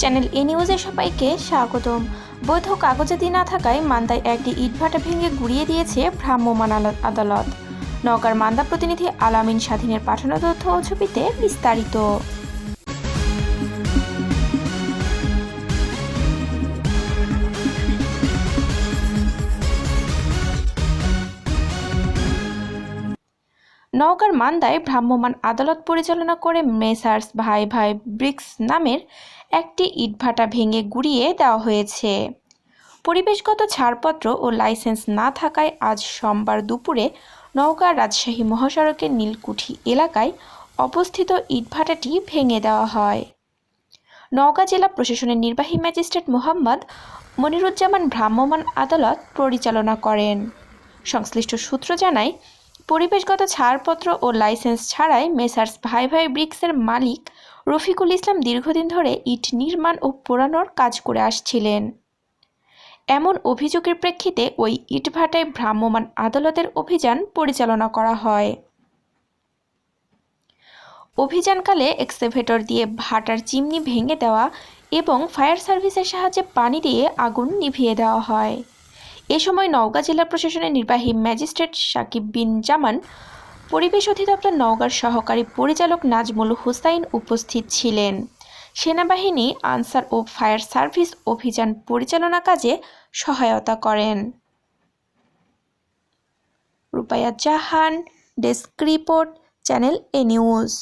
Channel এ নিউজে সবাইকে স্বাগতম। বৈধ কাগজাতি না থাকায় মান্দায় একটি ইটভাটা ভেঙে গুড়িয়ে দিয়েছে ভ্রাম্যমান আদালত। নৌকার মান্দা প্রতিনিধি আলামিন স্বাধীনের পাঠানো তথ্য ও ছবিতে বিস্তারিত। নওগাঁর মান্দায় ভ্রাম্যমাণ আদালত পরিচালনা করে মেসার্স ভাই ভাই ব্রিক্স নামের একটি ইটভাটা ভেঙে গুড়িয়ে দেওয়া হয়েছে। পরিবেশগত ছাড়পত্র ও লাইসেন্স না থাকায় আজ সোমবার দুপুরে নওগাঁ রাজশাহী মহাসড়কের নীলকুঠি এলাকায় অবস্থিত ইটভাটাটি ভেঙে দেওয়া হয়। নওগাঁ জেলা প্রশাসনের নির্বাহী ম্যাজিস্ট্রেট মোহাম্মদ মনিরুজ্জামান ভ্রাম্যমাণ আদালত পরিচালনা করেন। সংশ্লিষ্ট সূত্র জানায় পরিবেশগত ছাড়পত্র ও লাইসেন্স ছাড়াই মেসার্স ভাই ভাই ব্রিক্সের মালিক রফিকুল ইসলাম দীর্ঘদিন ধরে ইট নির্মাণ ও পোড়ানোর কাজ করে আসছিলেন। এমন অভিযোগের প্রেক্ষিতে ওই ইটভাটায় ভ্রাম্যমাণ আদালতের অভিযান পরিচালনা করা হয়। অভিযানকালে এক্সেভেটর দিয়ে ভাটার চিমনি ভেঙে দেওয়া এবং ফায়ার সার্ভিসের সাহায্যে পানি দিয়ে আগুন নিভিয়ে দেওয়া হয়। এ সময় নওগাঁ জেলা প্রশাসনের নির্বাহী ম্যাজিস্ট্রেট সাকিব বিন জামান, পরিবেশ অধিদপ্তর নওগাঁর সহকারী পরিচালক নাজমুল হুসাইন উপস্থিত ছিলেন। সেনাবাহিনী, আনসার ও ফায়ার সার্ভিস অভিযান পরিচালনা কাজে সহায়তা করেন। Rupaya Jahan, desk report, channel A news.